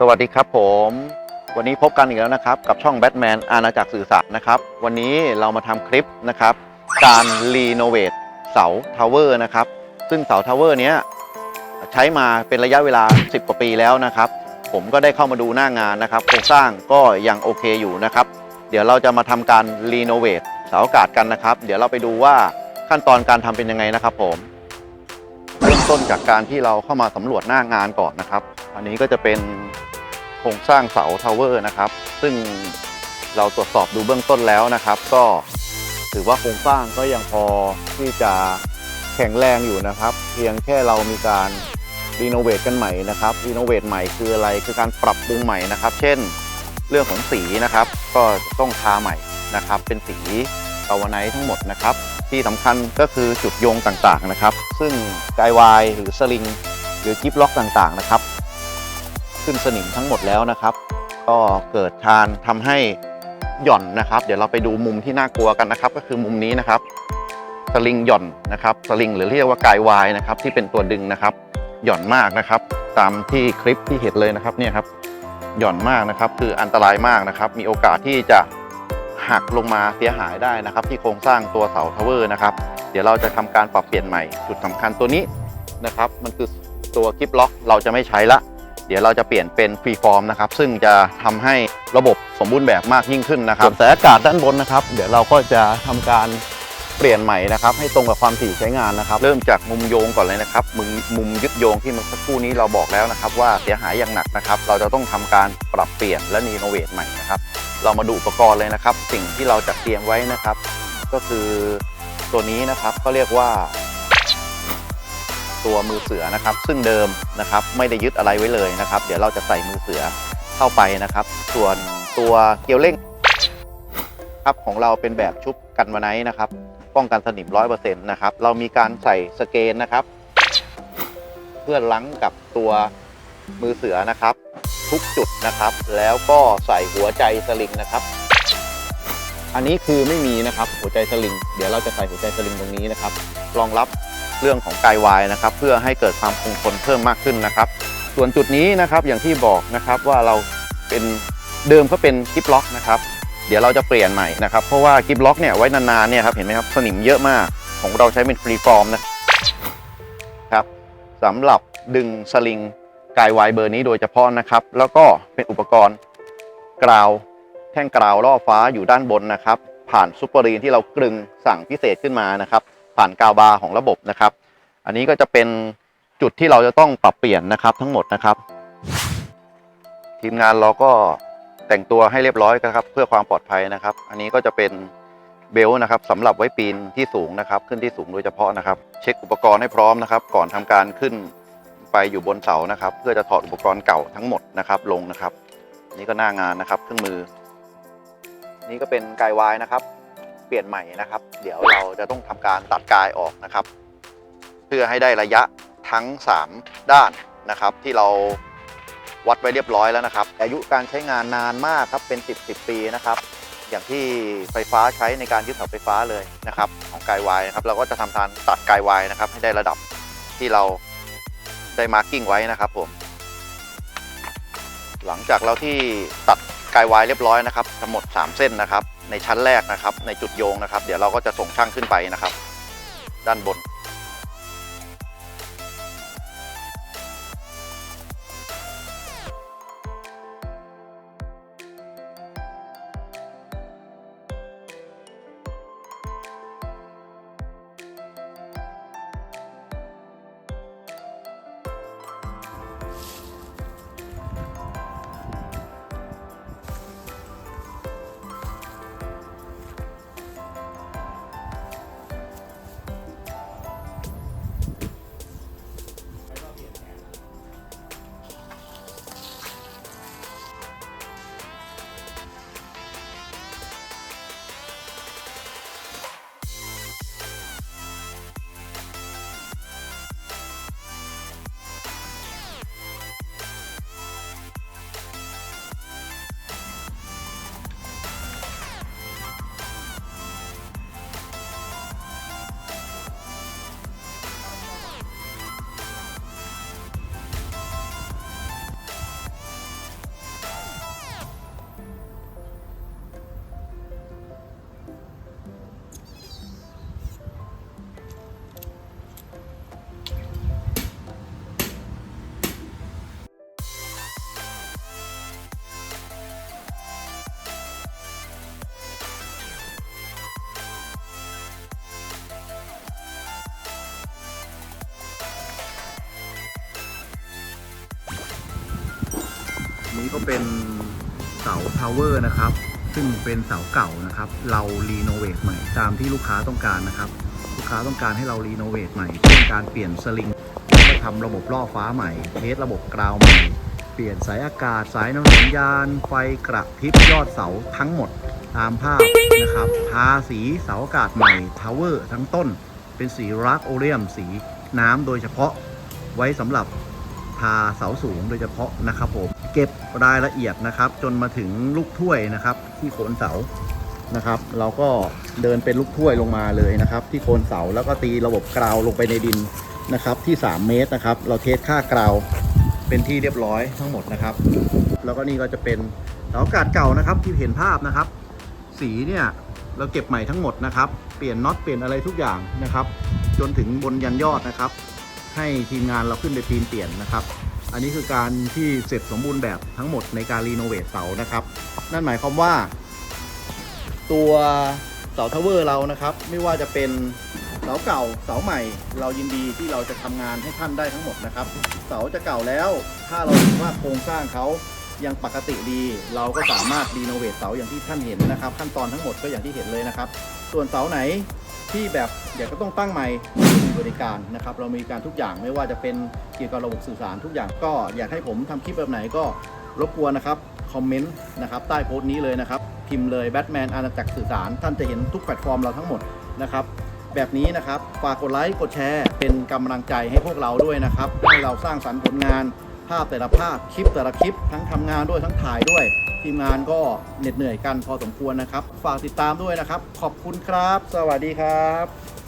สวัสดีครับผม วันนี้พบกันอีกแล้วนะครับ กับช่องแบทแมนอาณาจักรสื่อสารนะครับ วันนี้เรามาทำคลิปนะครับ การรีโนเวทเสาทาวเวอร์นะครับ ซึ่งเสาทาวเวอร์เนี้ยใช้มาเป็นระยะเวลา 10 กว่าปีแล้วนะครับ ผมก็ได้เข้ามาดูหน้างานนะครับโครงสร้างก็ยังโอเคอยู่นะครับ เดี๋ยวเราจะมาทำการรีโนเวทเสาอากาศกันนะครับ เดี๋ยวเราไปดูว่าขั้นตอนการทำเป็นยังไงนะครับผมเริ่มต้นจากการที่เราเข้ามาสำรวจหน้างานก่อนนะครับ อันนี้ก็จะเป็น โครงสร้างเสาทาวเวอร์นะครับ ซึ่งเราตรวจสอบดูเบื้องต้นแล้วนะครับ ก็ถือว่าโครงสร้างก็ยังพอที่จะแข็งแรงอยู่นะครับ เพียงแค่เรามีการรีโนเวทกันใหม่นะครับรีโนเวทใหม่คืออะไรคือการปรับปรุงใหม่นะครับ เช่นเรื่องของสีนะครับ ก็ต้องทาใหม่นะครับ เป็นสีกาวไนท์ทั้งหมดนะครับ ที่สำคัญก็คือจุดโยงต่างๆนะครับ ซึ่งไกวายหรือสลิงหรือกิฟล็อกต่างๆนะครับ ขึ้นสนิมทั้งหมดแล้วนะครับ ก็เกิดการทำให้หย่อนนะครับ เดี๋ยวเราไปดูมุมที่น่ากลัวกันนะครับ ก็คือมุมนี้นะครับสลิงหย่อนนะครับสลิงหรือเรียกว่าไกวายนะครับ ที่เป็นตัวดึงนะครับ หย่อนมากนะครับ ตามที่คลิปที่เห็นเลยนะครับเนี่ยครับหย่อนมากนะครับ คืออันตรายมากนะครับ มีโอกาสที่จะหักลงมาเสียหายได้นะครับ ที่โครงสร้างตัวเสาทาวเวอร์นะครับ เดี๋ยวเราจะทำการปรับเปลี่ยนใหม่จุดสำคัญตัวนี้นะครับ มันคือตัวกิฟล็อกเราจะไม่ใช้ละ เดี๋ยวเราจะเปลี่ยนเป็นฟรีฟอร์มนะครับ ซึ่งจะทำให้ระบบสมบูรณ์แบบมากยิ่งขึ้นนะครับส่วนสายอากาศด้านบนนะครับ เดี๋ยวเราก็จะทำการเปลี่ยนใหม่นะครับให้ตรงกับความถี่ใช้งานนะครับ เริ่มจากมุมโยงก่อนเลยนะครับมุมมุมยึดโยงที่เมื่อสักครู่นี้เราบอกแล้วนะครับ ว่าเสียหายอย่างหนักนะครับ เราจะต้องทำการปรับเปลี่ยนและรีโนเวทใหม่นะครับ เรามาดูอุปกรณ์เลยนะครับ สิ่งที่เราจัดเตรียมไว้นะครับ ก็คือตัวนี้นะครับก็เรียกว่า ตัวมือเสือนะครับ ซึ่งเดิมนะครับไม่ได้ยึดอะไรไว้เลยนะครับ เดี๋ยวเราจะใส่มือเสือเข้าไปนะครับ ส่วนตัวเกลียวเร่งครับของเราเป็นแบบชุบกันวาไนนะครับ ป้องกันสนิมร้อยเปอร์เซ็นต์นะครับ เรามีการใส่สเกนนะครับ เพื่อลังกับตัวมือเสือนะครับ ทุกจุดนะครับ แล้วก็ใส่หัวใจสลิงนะครับ อันนี้คือไม่มีนะครับหัวใจสลิง เดี๋ยวเราจะใส่หัวใจสลิงตรงนี้นะครับรองรับ เรื่องของกายวายนะครับเพื่อให้เกิดความคงทนเพิ่มมากขึ้นนะครับ ส่วนจุดนี้นะครับอย่างที่บอกนะครับว่าเราเป็นเดิมก็เป็นกิฟล็อกนะครับเดี๋ยวเราจะเปลี่ยนใหม่นะครับเพราะว่ากิฟล็อกเนี่ยไว้นานๆเนี่ยครับเห็นไหมครับสนิมเยอะมากของเราใช้เป็นฟรีฟอร์มนะครับสำหรับดึงสลิงกายวายเบอร์นี้โดยเฉพาะนะครับ แล้วก็เป็นอุปกรณ์กราวแท่งกราวล่อฟ้าอยู่ด้านบนนะครับ ผ่านซูเปอร์รีนที่เรากลึงสั่งพิเศษขึ้นมานะครับ ผ่านกาวบาร์ของระบบนะครับ อันนี้ก็จะเป็นจุดที่เราจะต้องปรับเปลี่ยนนะครับทั้งหมดนะครับ ทีมงานเราก็แต่งตัวให้เรียบร้อยนะครับ เพื่อความปลอดภัยนะครับ อันนี้ก็จะเป็นเบลต์นะครับสำหรับไว้ปีนที่สูงนะครับ ขึ้นที่สูงโดยเฉพาะนะครับ เช็คอุปกรณ์ให้พร้อมนะครับ ก่อนทำการขึ้นไปอยู่บนเสานะครับ เพื่อจะถอดอุปกรณ์เก่าทั้งหมดนะครับ ลงนะครับ นี่ก็หน้างานนะครับ เครื่องมือ นี่ก็เป็นกายวายนะครับ ปลี่ยนใหม่นะครับ เดี๋ยวเราจะต้องทำการตัดกายออกนะครับ เพื่อให้ได้ระยะทั้ง 3 ด้านนะครับ ที่เราวัดไว้เรียบร้อยแล้วนะครับ อายุการใช้งานนานมากครับเป็น 10 10 ปีนะครับ อย่างที่ไฟฟ้าใช้ในการยึดเสาไฟฟ้าเลยนะครับ ของกายวายนะครับ เราก็จะทำการตัดกายวายนะครับ ให้ได้ระดับที่เราได้มาร์กิ้งไว้นะครับผมหลังจากเราที่ตัด กายวายเรียบร้อยนะครับทั้งหมด 3 เส้นนะครับ ในชั้นแรกนะครับ ในจุดโยงนะครับ เดี๋ยวเราก็จะส่งช่างขึ้นไปนะครับ ด้านบน นี้ก็เป็นเสาทาวเวอร์นะครับ ซึ่งเป็นเสาเก่านะครับ เรารีโนเวทใหม่ตามที่ลูกค้าต้องการนะครับ ลูกค้าต้องการให้เรารีโนเวทใหม่เช่นการเปลี่ยนสลิงแล้วก็ทำระบบล่อฟ้าใหม่ เทสระบบกราวใหม่ เปลี่ยนสายอากาศ สายน้ำสัญญาณ ไฟกระพริบยอดเสาทั้งหมดตามภาพนะครับ ทาสีเสาอากาศใหม่ทาวเวอร์ทั้งต้น เป็นสีรักโอเรียมสีน้ำโดยเฉพาะไว้สำหรับ ทาเสาสูงโดยเฉพาะนะครับผมเก็บรายละเอียดนะครับ จนมาถึงลูกถ้วยนะครับ ที่โคนเสานะครับ เราก็เดินเป็นลูกถ้วยลงมาเลยนะครับ ที่โคนเสาแล้วก็ตีระบบกราวลงไปในดินนะครับ ที่ 3 เมตรนะครับ เราเทสค่ากราวเป็นที่เรียบร้อยทั้งหมดนะครับ แล้วก็นี่ก็จะเป็นเสาอากาศเก่านะครับที่เห็นภาพนะครับ สีเนี่ยเราเก็บใหม่ทั้งหมดนะครับ เปลี่ยนน็อตเปลี่ยนอะไรทุกอย่างนะครับ จนถึงบนยันยอดนะครับ ให้ทีมงานเราขึ้นไปปีนเปลี่ยนนะครับ อันนี้คือการที่เสร็จสมบูรณ์แบบทั้งหมดในการรีโนเวทเสานะครับ นั่นหมายความว่า ตัวเสาทาวเวอร์เรานะครับ ไม่ว่าจะเป็นเสาเก่าเสาใหม่ เรายินดีที่เราจะทำงานให้ท่านได้ทั้งหมดนะครับ เสาจะเก่าแล้ว ถ้าเราเห็นว่าโครงสร้างเขายังปกติดี เราก็สามารถรีโนเวทเสาอย่างที่ท่านเห็นนะครับ ขั้นตอนทั้งหมดก็อย่างที่เห็นเลยนะครับ ส่วนเสาไหนที่แบบอยากก็ต้องตั้งใหม่ บริการนะครับเรามีการทุกอย่างไม่ว่าจะเป็นเกี่ยวกับระบบสื่อสารทุกอย่างก็อยากให้ผมทำคลิปแบบไหนก็รบกวนนะครับคอมเมนต์นะครับใต้โพสต์นี้เลยนะครับพิมพ์เลยแบทแมนอาณาจักรสื่อสาร ท่านจะเห็นทุกแพลตฟอร์มเราทั้งหมดนะครับแบบนี้นะครับฝากกดไลค์กดแชร์ เป็นกำลังใจให้พวกเราด้วยนะครับให้เราสร้างสรรค์ผลงานภาพแต่ละภาพคลิปแต่ละคลิป ทั้งทำงานด้วยทั้งถ่ายด้วย ทีมงานก็เหน็ดเหนื่อยกันพอสมควรนะครับ ฝากติดตามด้วยนะครับ ขอบคุณครับ สวัสดีครับ